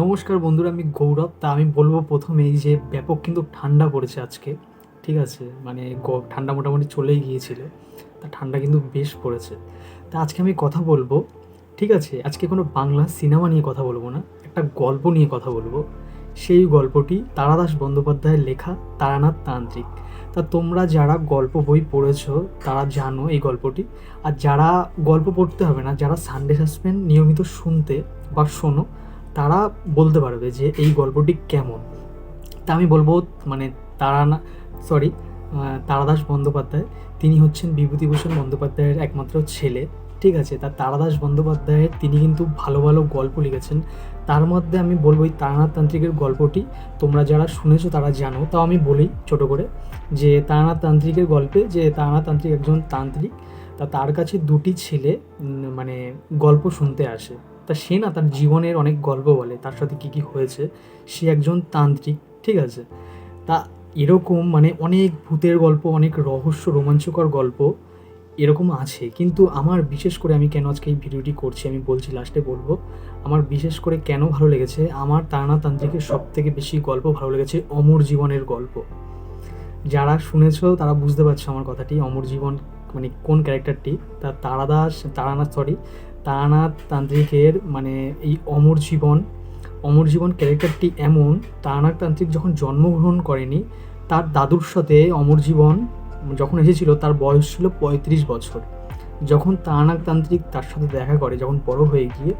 নমস্কার বন্ধুরা, আমি গৌরব। তা আমি বলব প্রথমেই যে ব্যাপক কিন্তু ঠান্ডা পড়েছে আজকে, ঠিক আছে? মানে ঠান্ডা মোটামুটি চলেই গিয়েছিল, তা ঠান্ডা কিন্তু বেশ পড়েছে। তা আজকে আমি কথা বলব, ঠিক আছে? আজকে কোনো বাংলা সিনেমা নিয়ে কথা বলব না, একটা গল্প নিয়ে কথা বলব। সেই গল্পটি তারাদাস বন্দ্যোপাধ্যায়ের লেখা তারানাথ তান্ত্রিক। তা তোমরা যারা গল্প বই পড়েছো, তারা জানো এই গল্পটি। আর যারা গল্প পড়তে হবে না, যারা সানডে সাসপেন্স নিয়মিত শুনতে বা শোনো তারা বলতে পারবে যে এই গল্পটি কেমন। তা আমি বলব মানে তারা না সরি তারাদাস বন্দ্যোপাধ্যায়। তিনি হচ্ছেন বিভূতিভূষণ বন্দ্যোপাধ্যায়ের একমাত্র ছেলে, ঠিক আছে? তা তারাদাস বন্দ্যোপাধ্যায়ের তিনি কিন্তু ভালো ভালো গল্প লিখেছেন। তার মধ্যে আমি বলব এই তারানাথ তান্ত্রিকের গল্পটি। তোমরা যারা শুনেছো তারা জানো। তাও আমি বলি ছোট করে যে তারানাথ তান্ত্রিকের গল্পে যে তারানাথ তান্ত্রিক একজন তান্ত্রিক, তা তার কাছে দুটি ছেলে মানে গল্প শুনতে আসে। তা সে না তার জীবনের অনেক গল্প বলে, তার সাথে কী কী হয়েছে, সে একজন তান্ত্রিক, ঠিক আছে? তা এরকম মানে অনেক ভূতের গল্প, অনেক রহস্য, রোমাঞ্চকর গল্প এরকম আছে। কিন্তু আমার বিশেষ করে আমি কেন আজকে এই ভিডিওটি করছি, আমি বলছি লাস্টে বলব, আমার বিশেষ করে কেন ভালো লেগেছে, আমার তারানাথ তান্ত্রিকের সব থেকে বেশি গল্প ভালো লেগেছে অমর জীবনের গল্প। যারা শুনেছ তারা বুঝতে পারছ আমার কথাটি, অমর জীবন মানে কোন ক্যারেক্টারটি তা তারাদাস তারানা সরি তারানাথ তান্ত্রিকের মানে এই অমর জীবন অমর জীবন ক্যারেক্টারটি এমন তারানাথ তান্ত্রিক যখন জন্মগ্রহণ করেনি, তার দাদুর সাথে অমর জীবন যখন এসেছিল, তার বয়স ছিল পঁয়ত্রিশ বছর। যখন তারানাথ তান্ত্রিক তার সাথে দেখা করে, যখন বড় হয়ে গিয়ে,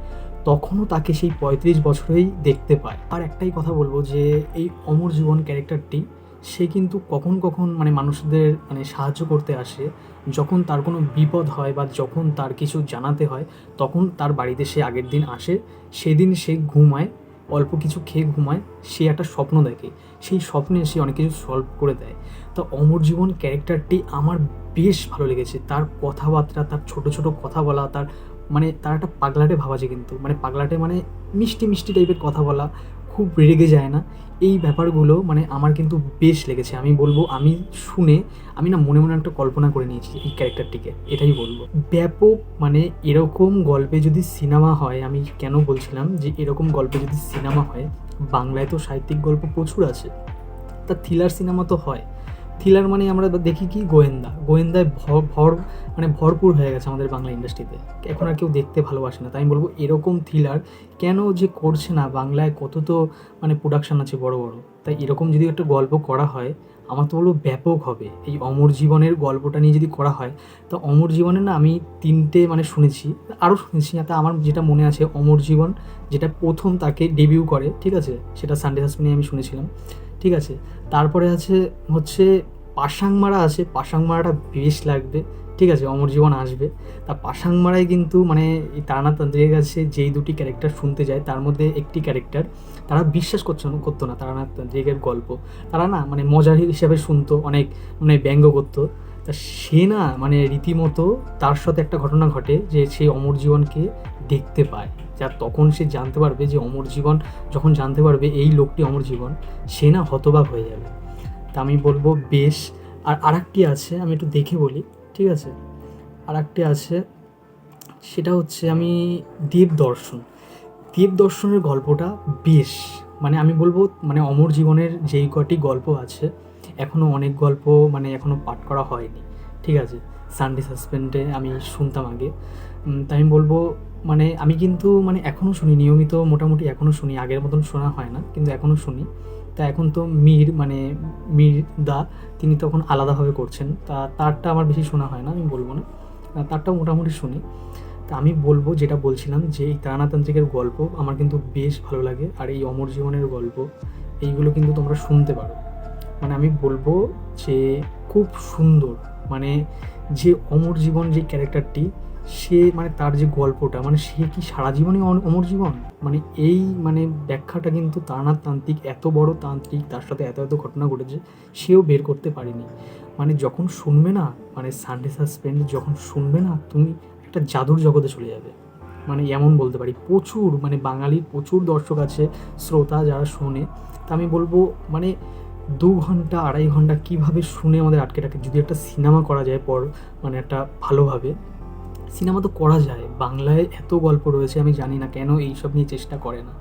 তখনও তাকে সেই পঁয়ত্রিশ বছরেই দেখতে পায়। আর একটাই কথা বলব যে, এই অমর জীবন ক্যারেক্টারটি সে কিন্তু কখন কখন মানে মানুষদের মানে সাহায্য করতে আসে, যখন তার কোনো বিপদ হয় বা যখন তার কিছু জানাতে হয়, তখন তার বাড়িতে সে আগের দিন আসে, সেদিন সে ঘুমায়, অল্প কিছু খেয়ে ঘুমায়, সে একটা স্বপ্ন দেখে। সেই স্বপ্নে সে অনেক কিছু সলভ করে দেয়। তা অমর জীবন ক্যারেক্টারটি আমার বেশ ভালো লেগেছে। তার কথাবার্তা, তার ছোট ছোট কথা বলা, তার মানে তার একটা পাগলাটে ভাব আছে কিন্তু। মানে পাগলাটে মানে মিষ্টি মিষ্টি টাইপের কথা বলা খুব রেগে যায় না। এই ব্যাপারগুলো মানে আমার কিন্তু বেশ লেগেছে। আমি বলব, আমি শুনে আমি না মনে মনে একটা কল্পনা করে নিয়েছি এই ক্যারেক্টারটিকে। এটাই বলব। ব্যাপক মানে এরকম গল্পে যদি সিনেমা হয়, আমি কেন বলছিলাম যে এরকম গল্পে যদি সিনেমা হয়, বাংলায় তো সাহিত্যিক গল্প প্রচুর আছে। তা থ্রিলার সিনেমা তো হয়। থ্রিলার মানে আমরা দেখি কি? গোয়েন্দা। গোয়েন্দায় ভর ভর মানে ভরপুর হয়ে গেছে আমাদের বাংলা ইন্ডাস্ট্রিতে। এখন আর কেউ দেখতে ভালোবাসে না। তাই আমি বলব এরকম থ্রিলার কেন যে করছে না? বাংলায় কত তো মানে প্রোডাকশন আছে বড় বড়। তাই এরকম যদি একটা গল্প করা হয়, আমার তো বলব ব্যাপক হবে। এই অমর জীবনের গল্পটা নিয়ে যদি করা হয়, তো অমর জীবনে না আমি তিনটে মানে শুনেছি, আরও শুনেছি। তা আমার যেটা মনে আছে, অমর জীবন যেটা প্রথম তাকে ডেবিউ করে, ঠিক আছে? সেটা সানডে সাসপেনে আমি শুনেছিলাম। ঠিক আছে? তারপরে আছে হচ্ছে পাসাংমারা আছে পাসাংমারাটা বেশ লাগবে, ঠিক আছে? অমর জীবন আসবে। তা পাসাংমারায় কিন্তু মানে এই তারানাথ তান্ত্রিকের কাছে যেই দুটি ক্যারেক্টার শুনতে যায়, তার মধ্যে একটি ক্যারেক্টার তারা বিশ্বাস করছে না, করতো না তারানাথ তান্ত্রিকের গল্প। তারা না মানে মজার হিসাবে শুনতো, অনেক মানে ব্যঙ্গ করতো। তা সে না মানে রীতিমতো তার সাথে একটা ঘটনা ঘটে যে সেই অমর জীবনকে দেখতে পায়। যা তখন সে জানতে পারবে যে অমর জীবন, যখন জানতে পারবে এই লোকটি অমর জীবন, সে না হতবাক হয়ে যাবে। তা আমি বলব বেশ। আর আরেকটি আছে, আমি একটু দেখে বলি, ঠিক আছে? আরেকটি আছে, সেটা হচ্ছে আমি দেব দর্শন। দেব দর্শনের গল্পটা বেশ। মানে আমি বলব মানে অমর জীবনের যেই কটি গল্প আছে এখনও অনেক গল্প মানে এখনও পাঠ করা হয়নি, ঠিক আছে? সানডে সাসপেন্ডে আমি শুনতাম আগে। তাই আমি বলব মানে আমি কিন্তু মানে এখনও শুনি নিয়মিত মোটামুটি এখনও শুনি আগের মতন শোনা হয় না কিন্তু এখনও শুনি। তা এখন তো মীর মানে মীর দা তিনি তখন আলাদাভাবে করছেন। তা তারটা আমার বেশি শোনা হয় না আমি বলব না। আহ, তারটাও মোটামুটি শুনি। তা আমি বলব যেটা বলছিলাম যে এই তারানাতান্ত্রিকের গল্প আমার কিন্তু বেশ ভালো লাগে আর এই অমর জীবনের গল্প এইগুলো কিন্তু তোমরা শুনতে পারো। মানে আমি বলব যে খুব সুন্দর। মানে যে অমর জীবন যে ক্যারেক্টারটি সে মানে তার যে গল্পটা মানে সে কি সারা জীবনই অমর জীবন? মানে এই মানে ব্যাখ্যাটা কিন্তু তারানাথ তান্ত্রিক, এত বড় তান্ত্রিক, তার সাথে এত এত ঘটনা ঘটেছে, সেও বের করতে পারেনি। মানে যখন শুনবে না মানে সানডে সাসপেন্ড যখন শুনবে না, তুমি একটা জাদুর জগতে চলে যাবে। মানে এমন বলতে পারি, প্রচুর মানে বাঙালির প্রচুর দর্শক আছে, শ্রোতা যারা শোনে, তা আমি বলব মানে দু ঘণ্টা, আড়াই ঘণ্টা কীভাবে শুনে আমাদের আটকে থাকে যদি একটা সিনেমা করা যায় পর মানে একটা ভালোভাবে। সিনেমা তো করা যায়। বাংলায় এত গল্প রয়েছে, আমি জানি না কেন এইসব নিয়ে চেষ্টা করে না।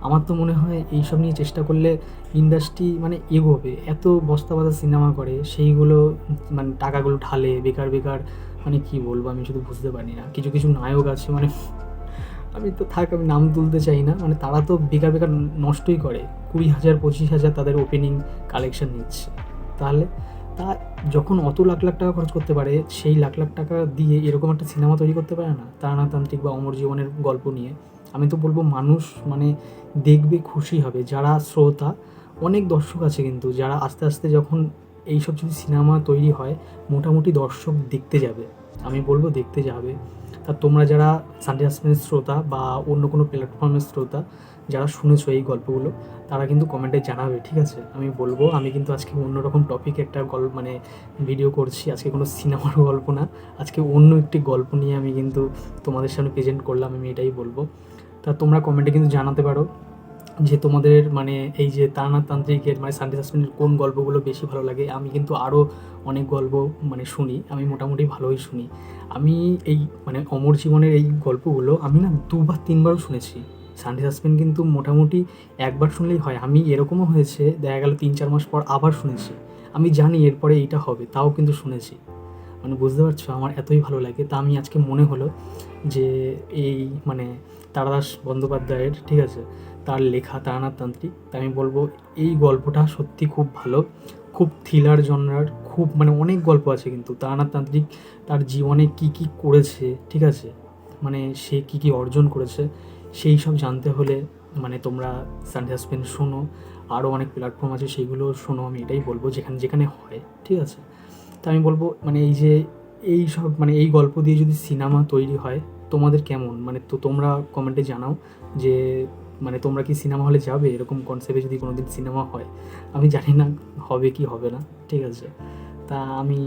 আমার তো মনে হয় এইসব নিয়ে চেষ্টা করলে ইন্ডাস্ট্রি মানে এগোবে। এত বস্তা বাঁধা সিনেমা করে, সেইগুলো মানে টাকাগুলো ঢালে, বেকার বেকার মানে কি বলব আমি শুধু বুঝতে পারি না। কিছু কিছু নায়ক আছে মানে আমি তো থাক, আমি নাম তুলতে চাই না। মানে তারা তো বেকার বেকার নষ্টই করে। কুড়ি হাজার, পঁচিশ হাজার তাদের ওপেনিং কালেকশন নিচ্ছে। তাহলে তা যখন অত লাখ লাখ টাকা খরচ করতে পারে, সেই লাখ লাখ টাকা দিয়ে এরকম একটা সিনেমা তৈরি করতে পারে না? তারানাতান্ত্রিক বা অমর জীবনের গল্প নিয়ে। আমি তো বলব মানুষ মানে দেখবে খুশি হবে। যারা শ্রোতা, অনেক দর্শক আছে কিন্তু, যারা আস্তে আস্তে যখন এইসব যদি সিনেমা তৈরি হয়, মোটামুটি দর্শক দেখতে যাবে। আমি বলব দেখতে যাবে। তা তোমরা যারা সানডে আসমেন্টের শ্রোতা বা অন্য কোনো প্ল্যাটফর্মের শ্রোতা যারা শুনেছো এই গল্পগুলো, তারা কিন্তু কমেন্টে জানাবে, ঠিক আছে? আমি বলব, আমি কিন্তু আজকে অন্যরকম টপিক একটা গল্প মানে ভিডিও করছি। আজকে কোনো সিনেমার গল্প না, আজকে অন্য একটি গল্প নিয়ে আমি কিন্তু তোমাদের সামনে প্রেজেন্ট করলাম, আমি এটাই বলব। তা তোমরা কমেন্টে কিন্তু জানাতে পারো। যে তোমাদের মানে এই যে তারানাথ তান্ত্রিকের মানে সানডে সাসপেন্ডের কোন গল্পগুলো বেশি ভালো লাগে, আমি কিন্তু আরও অনেক গল্প মানে শুনি, আমি মোটামুটি ভালোই শুনি। আমি এই মানে অমর জীবনের এই গল্পগুলো আমি না দুবার, তিনবারও শুনেছি। সানডে সাসপেন্ড কিন্তু মোটামুটি একবার শুনলেই হয়। আমি এরকমও হয়েছে, দেখা গেল তিন, চার মাস পর আবার শুনেছি। আমি জানি এরপরে এইটা হবে, তাও কিন্তু শুনেছি। মানে বুঝতে পারছ, আমার এতই ভালো লাগে। তা আমি আজকে মনে হলো যে এই মানে তারাদাস বন্দ্যোপাধ্যায়ের, ঠিক আছে? তার লেখা তারানাথ তান্ত্রিক। তা আমি বলব, এই গল্পটা সত্যি খুব ভালো। খুব থ্রিলার জনরার খুব মানে অনেক গল্প আছে কিন্তু। তারানাথ তান্ত্রিক তার জীবনে কি কি করেছে, ঠিক আছে? মানে সে কি কি অর্জন করেছে, সেই সব জানতে হলে মানে তোমরা সানডে হাসপেন্ড শোনো। আরও অনেক প্ল্যাটফর্ম আছে সেইগুলো শোনো, আমি এটাই বলব, যেখানে যেখানে হয়, ঠিক আছে? তা আমি বলব মানে এই যে, এই সব মানে এই গল্প দিয়ে যদি সিনেমা তৈরি হয় তোমাদের কেমন? মানে তো তোমরা কমেন্টে জানাও যে মানে তোমরা কি সিনেমা হলে যাবে? এরকম কনসেপ্টে যদি কোনো দিন সিনেমা হয়, আমি জানি না হবে কি হবে না, ঠিক আছে? তা আমি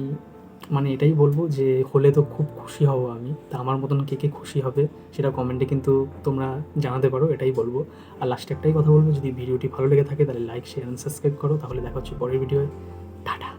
মানে এটাই বলব যে, হলে তো খুব খুশি হব আমি। তা আমার মতন কে কে খুশি হবে সেটা কমেন্টে কিন্তু তোমরা জানাতে পারো, এটাই বলব। আর লাস্টে একটাই কথা বলব, যদি ভিডিওটি ভালো লেগে থাকে তাহলে লাইক শেয়ার অ্যান্ড সাবস্ক্রাইব করো। তাহলে দেখা হচ্ছে পরের ভিডিওয় টাটা!